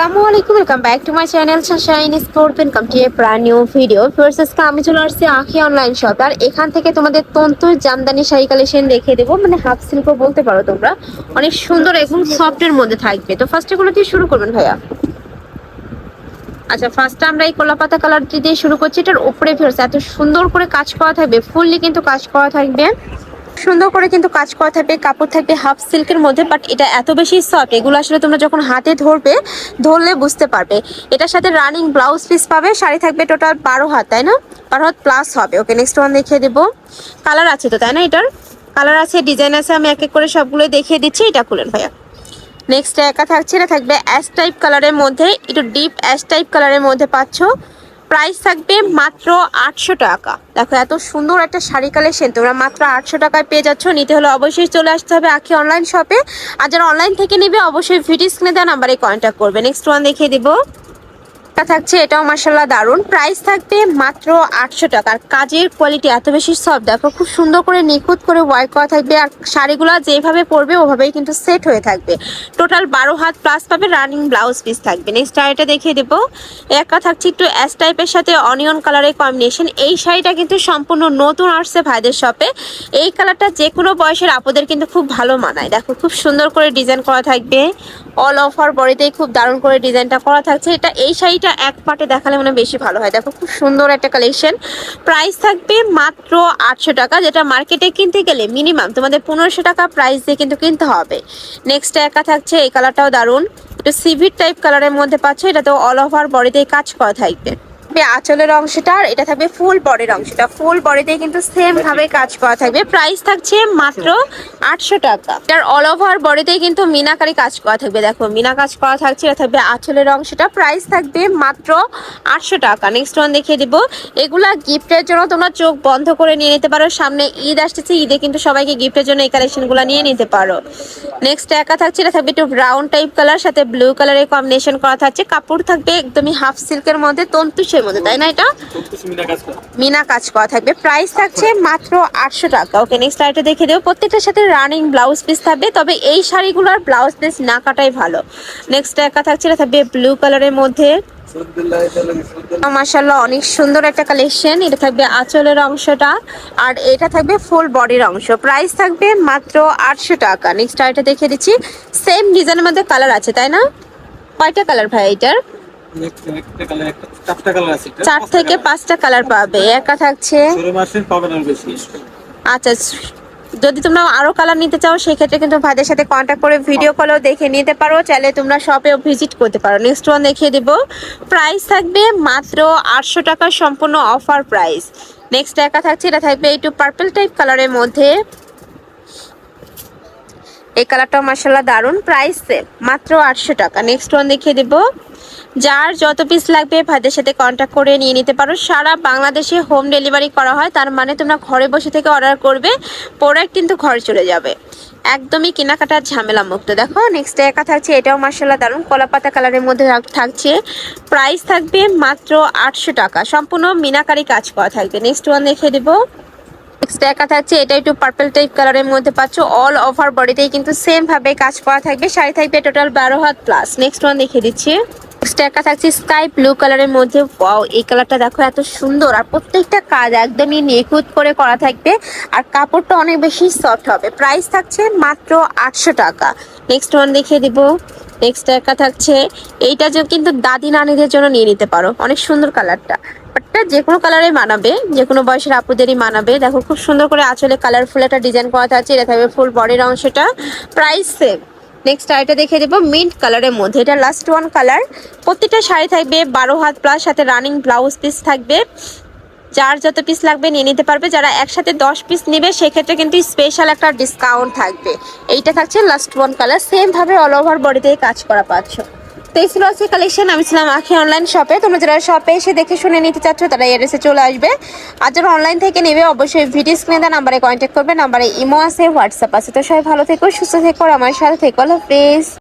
আসসালামু আলাইকুম welcome back to my channel sunshine sport welcome to a brand new video ফার্স্টকে আমি চলে আসছি আখি অনলাইন শপ আর এখান থেকে তোমাদের তন্তুর জামদানি শাড়ি কালেকশন দেখিয়ে দেবো। মানে হাফ সিল্কও বলতে পারো তোমরা। অনেক সুন্দর এবং সফটের মধ্যে থাকবে। তো ফার্স্ট এগুলো দিয়ে শুরু করবেন ভাইয়া? আচ্ছা ফার্স্টে আমরা এই কলাপাতা কালারটি দিয়ে শুরু করছি। এটার উপরে ফেরছে এত সুন্দর করে কাজ করা থাকবে। ফুললি কিন্তু কাজ করা থাকবে। সুন্দর করে কিন্তু কাজ করা থাকবে, কাপড় থাকবে হাফ সিল্কের মধ্যে বাট এটা এত বেশি সফট এগুলো আসলে তোমরা যখন হাতে ধরবে, ধরলে বুঝতে পারবে। এটার সাথে রানিং ব্লাউজ পিস পাবে, শাড়ি থাকবে টোটাল বারো হাত, তাই না? বারো হাত প্লাস হবে। ওকে নেক্সট ওয়ান দেখিয়ে দেবো। কালার আছে তো, তাই না এটার? কালার আছে ডিজাইন আছে, আমি এক এক করে সবগুলো দেখিয়ে দিচ্ছি, এটা খুলেন ভাইয়া। নেক্সট একা থাকছে, এটা থাকবে অ্যাশ টাইপ কালারের মধ্যে, একটু ডিপ অ্যাশ টাইপ কালারের মধ্যে পাচ্ছ। প্রাইস থাকবে মাত্র আটশো টাকা। দেখো এত সুন্দর একটা শাড়ি কালেকশন তোমরা মাত্র আটশো টাকায় পেয়ে যাচ্ছ। নিতে হলে অবশ্যই চলে আসতে হবে আখি অনলাইন শপে আর যারা অনলাইন থেকে নেবে, অবশ্যই ভিডিও স্ক্রিনে দেওয়া নাম্বারে কন্ট্যাক্ট করবে। নেক্সট ওয়ান দেখিয়ে দিব। এটা থাকছে, এটাও মার্শাল্লাহ দারুণ প্রাইস থাকবে মাত্র আটশো টাকার কাজের কোয়ালিটি এত বেশি সফট দেখো, খুব সুন্দর করে নিখুঁত করে ওয়ার্ক করা থাকবে। আর শাড়িগুলো যেভাবে পরবে, ওভাবেই কিন্তু সেট হয়ে থাকবে। টোটাল বারো হাত প্লাস পাবে রানিং ব্লাউজ পিস থাকবে। নেক্সট শাড়িটা দেখিয়ে দেবো। একা থাকছে একটু অ্যাশ টাইপের সাথে অনিয়ন কালারের কম্বিনেশন এই শাড়িটা কিন্তু সম্পূর্ণ নতুন আসছে ভাইদের শপে এই কালারটা যে কোনো বয়সের আপদের কিন্তু খুব ভালো মানায়। দেখো, খুব সুন্দর করে ডিজাইন করা থাকবে। অল ওভার বডিতেই খুব দারুণ করে ডিজাইনটা করা থাকছে। এটা এই শাড়িটা এক পাটে দেখালে মানে বেশি ভালো হয়। দেখো খুব সুন্দর একটা কালেকশন প্রাইস থাকবে মাত্র আটশো টাকা, যেটা মার্কেটে কিনতে গেলে মিনিমাম তোমাদের পনেরোশো টাকা প্রাইস দিয়ে কিন্তু কিনতে হবে। নেক্সট একা থাকছে, এই কালারটাও দারুণ। একটু সিভির টাইপ কালারের মধ্যে পাচ্ছে, এটা তো অল ওভার বডিতেই কাজ করা থাকবে। থাকবে আঁচলের অংশটা আর এটা থাকবে ফুল বডির অংশটা। ফুল বডিতে কিন্তু সেম ভাবে কাজ করা থাকবে। প্রাইস থাকছে মাত্র আটশো টাকা। এটার অল ওভার বডিতেই কিন্তু মিনাকারি কাজ করা থাকবে। দেখো, মিনা কাজ করা থাকছে, এটা থাকবে আঁচলের অংশটা। প্রাইস থাকবে মাত্র আটশো টাকা। নেক্সট ওয়ান দেখিয়ে দিব। এগুলা গিফটের জন্য তোমরা চোখ বন্ধ করে নিয়ে নিতে পারো। সামনে ঈদ আসতেছে, ঈদে কিন্তু সবাইকে গিফটের জন্য এই কালেকশন কালেকশনগুলো নিয়ে নিতে পারো। নেক্সট একা থাকছে, এটা থাকবে একটু ব্রাউন টাইপ কালার সাথে ব্লু কালারের কম্বিনেশন করা থাকছে। কাপড় থাকবে একদমই হাফ সিল্কের মধ্যে তন্তুষের মধ্যে, তাই না এটা? মিনা কাজ করা থাকবে। প্রাইস থাকছে মাত্র আটশো টাকা। ওকে নেক্সট আইটা দেখে দেবো। প্রত্যেকটার সাথে রানিং ব্লাউজ পিস থাকবে, তবে এই শাড়িগুলোর ব্লাউজ পিস না কাটাই ভালো। নেক্সট একা থাকছে, এটা থাকবে ব্লু কালারের মধ্যে। মাশাল্লাহ অনেক সুন্দর একটা কালেকশন এটা থাকবে আঁচলের অংশটা, আর এটা থাকবে ফুল বডির অংশ। প্রাইস থাকবে মাত্র আটশো টাকা। নেক্সট আইটা দেখে দিচ্ছি। সেম ডিজাইনের মধ্যে কালার আছে, তাই না? কয়টা কালার ভাই এটার? চার থেকে পাঁচটা কালার পাবে একা থাকছে। আচ্ছা যদি তোমরা আরও কালার নিতে চাও সেক্ষেত্রে কিন্তু ভাইদের সাথে কন্ট্যাক্ট করে ভিডিও কলেও দেখে নিতে পারো। চাইলে তোমরা শপেও ভিজিট করতে পারো। নেক্সট ওয়ান দেখিয়ে দেবো। প্রাইস থাকবে মাত্র আটশো টাকা সম্পূর্ণ অফার প্রাইস নেক্সট একা থাকছে এটা থাকবে একটু পার্পল টাইপ কালারের মধ্যে। এই কালারটা মার্শাল্লাহ দারুণ প্রাইস সেম মাত্র আটশো টাকা। নেক্সট ওয়ান দেখিয়ে দেবো। যার যত পিস লাগবে ভাইদের সাথে কন্ট্যাক্ট করে নিয়ে নিতে পারো। সারা বাংলাদেশে হোম ডেলিভারি করা হয়, তার মানে তোমরা ঘরে বসে থেকে অর্ডার করবে প্রোডাক্ট কিন্তু ঘরে চলে যাবে। একদমই কেনাকাটার ঝামেলা মুক্ত। দেখো নেক্সট একা থাকছে, এটাও মার্শাল্লাহ দারুণ কলাপাতা কালারের মধ্যে থাক- থাকছে। প্রাইস থাকবে মাত্র আটশো টাকা। সম্পূর্ণ মিনাকারি কাজ করা থাকবে। নেক্সট ওয়ান দেখে দেবো। নেক্সট একা থাকছে, এটা একটু পার্পল টাইপ কালারের মধ্যে পাচ্ছ। অল ওভার বডিতেই কিন্তু সেম ভাবে কাজ করা থাকবে। শাড়ি থাকবে টোটাল বারো হাত প্লাস নেক্সট ওয়ান দেখিয়ে দিচ্ছি। নেক্সট থাকছে স্কাই ব্লু কালারের মধ্যে। ওয়াও এই কালারটা দেখো এত সুন্দর। আর প্রত্যেকটা কাজ একদমই নিখুঁত করে করা থাকবে। আর কাপড়টা অনেক বেশি সফট হবে। প্রাইস থাকছে মাত্র আটশো টাকা। নেক্সট ওয়ান দেখিয়ে দিব। নেক্সট একা থাকছে। এইটা যে কিন্তু দাদি নানিদের জন্য নিয়ে নিতে পারো। অনেক সুন্দর কালারটা বাটটা যে কোনো কালারে মানাবে, যে কোনো বয়সের আপুদেরই মানাবে। দেখো, খুব সুন্দর করে আঁচলে কালারফুল একটা ডিজাইন করা থাকছে, এটা থাকবে ফুল বডির অংশটা প্রাইস সেম নেক্সট আইটা দেখে দেবো মিন্ট কালারের মধ্যে। এটা লাস্ট ওয়ান কালার প্রত্যেকটা শাড়ি থাকবে বারো হাত প্লাস সাথে রানিং ব্লাউজ পিস থাকবে। যার যত পিস লাগবে নিয়ে নিতে পারবে। যারা একসাথে দশ পিস নেবে, সেক্ষেত্রে কিন্তু স্পেশাল একটা ডিসকাউন্ট থাকবে। এইটা থাকছে লাস্ট ওয়ান কালার সেমভাবে অল ওভার বডিতেই কাজ করা পাচ্ছ। তো এই ছিল আজকে কালেকশন আমি ছিলাম আখি অনলাইন শপে তোমরা যারা শপে এসে দেখে শুনে নিতে চাচ্ছ, তারা এড্রেসে চলে আসবে। আর যারা অনলাইন থেকে নেবে, অবশ্যই ভিডিও স্ক্রিনে দেওয়া নাম্বারে কন্ট্যাক্ট করবে। নাম্বারে ইমো আছে হোয়াটসঅ্যাপ আছে। তো সবাই ভালো থেকো, সুস্থ থেকো আমার সাথে থেকো। আল্লাহ হাফেজ।